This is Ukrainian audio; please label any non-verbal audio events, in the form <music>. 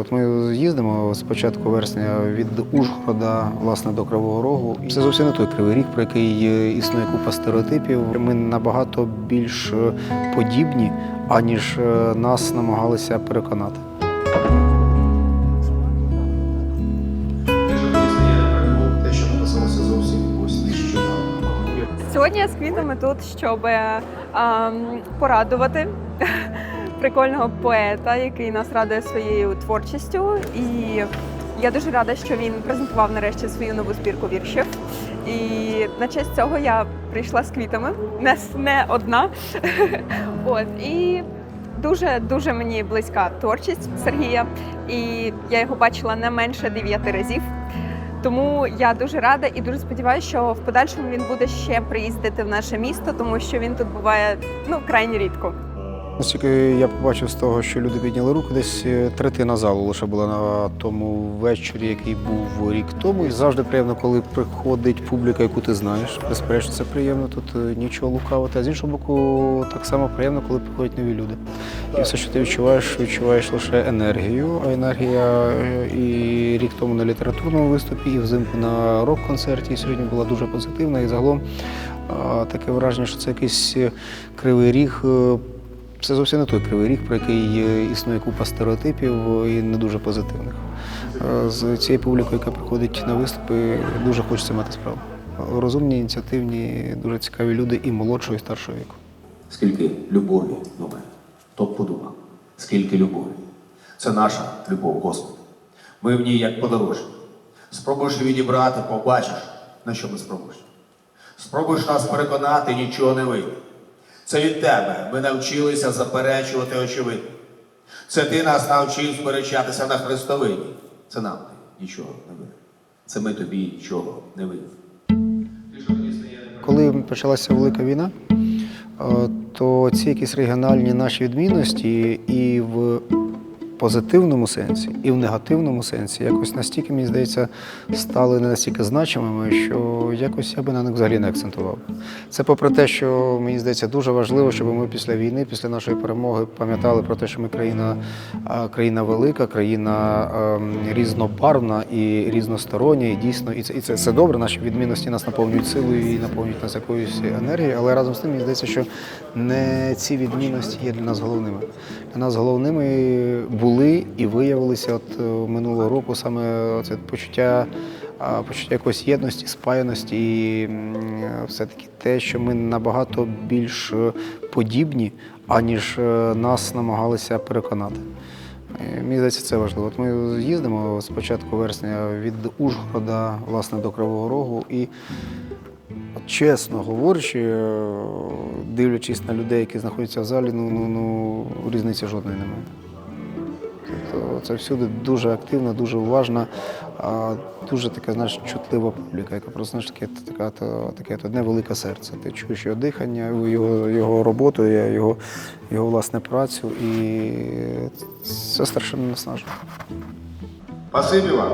От ми їздимо з початку вересня від Ужгорода власне до Кривого Рогу. Це зовсім не той кривий ріг, про який е, існує купа стереотипів. Ми набагато більш е, подібні, аніж е, нас намагалися переконати. Сьогодні я з квітами тут, щоб ем, порадувати прикольного поета, який нас радує своєю творчістю. І я дуже рада, що він презентував нарешті свою нову збірку віршів. І на честь цього я прийшла з квітами, не, не одна. <laughs> От і дуже дуже мені близька творчість Сергія, і я його бачила не менше дев'яти разів. Тому я дуже рада і дуже сподіваюся, що в подальшому він буде ще приїздити в наше місто, тому що він тут буває ну крайні рідко. Наскільки я побачив з того, що люди підняли руку, десь е, третина залу лише була на тому вечорі, який був рік тому. І завжди приємно, коли приходить публіка, яку ти знаєш. Безперечно, це приємно, тут е, нічого лукавити. А з іншого боку, так само приємно, коли приходять нові люди. І все, що ти відчуваєш, відчуваєш лише енергію. А енергія е, і рік тому на літературному виступі, і взимку на рок-концерті. І сьогодні була дуже позитивна. І загалом таке враження, що це якийсь кривий ріг. Це зовсім не той кривий ріг, про який існує купа стереотипів і не дуже позитивних. Е, З цією публікою, яка приходить на виступи, дуже хочеться мати справу. Розумні, ініціативні, дуже цікаві люди і молодшого, і старшого віку. Скільки любові до мене. Хто подумав? Скільки любові. Це наша любов, Господи. Ми в ній як подорожні. Спробуєш відібрати, побачиш, на що ми спробуєш. Спробуєш нас переконати, нічого не вийде. Це від тебе. Ми навчилися заперечувати очевидно. Це ти нас навчив сперечатися на Христовині. Це нам ти нічого не винен. Це ми тобі нічого не винні. Коли почалася велика війна, е, то ці якісь регіональні наші відмінності і в позитивному сенсі, і в негативному сенсі якось настільки, мені здається, стали не настільки значимими, що якось я би на них взагалі не акцентував. Це попри те, що мені здається дуже важливо, щоб ми після війни, після нашої перемоги пам'ятали про те, що ми країна, країна велика, країна ем, різнобарвна і різностороння, і дійсно, і це, і це, це добре. Наші відмінності нас наповнюють силою і наповнюють нас якоюсь енергією, але разом з тим мені здається, що не ці відмінності є для нас головними. Для нас головними були і виявилися от е, минулого року саме це почуття. Почуття якоїсь єдності, спаяності і все-таки те, що ми набагато більш е, подібні, аніж е, нас намагалися переконати. Е, Мені здається, це важливо. От ми їздимо з початку вересня від Ужгорода власне до Кривого Рогу і чесно говорячи, е, дивлячись на людей, які знаходяться в залі, ну, ну, ну різниці жодної немає. Тобто це всюди дуже активна, дуже уважна, дуже така, знаєш, чутлива публіка, яка просто знаєш, таке, така, таке одне велике серце. Ти чуєш його дихання, його, його роботу, його, його власне працю, і це страшенно наснажує. Спасибі вам.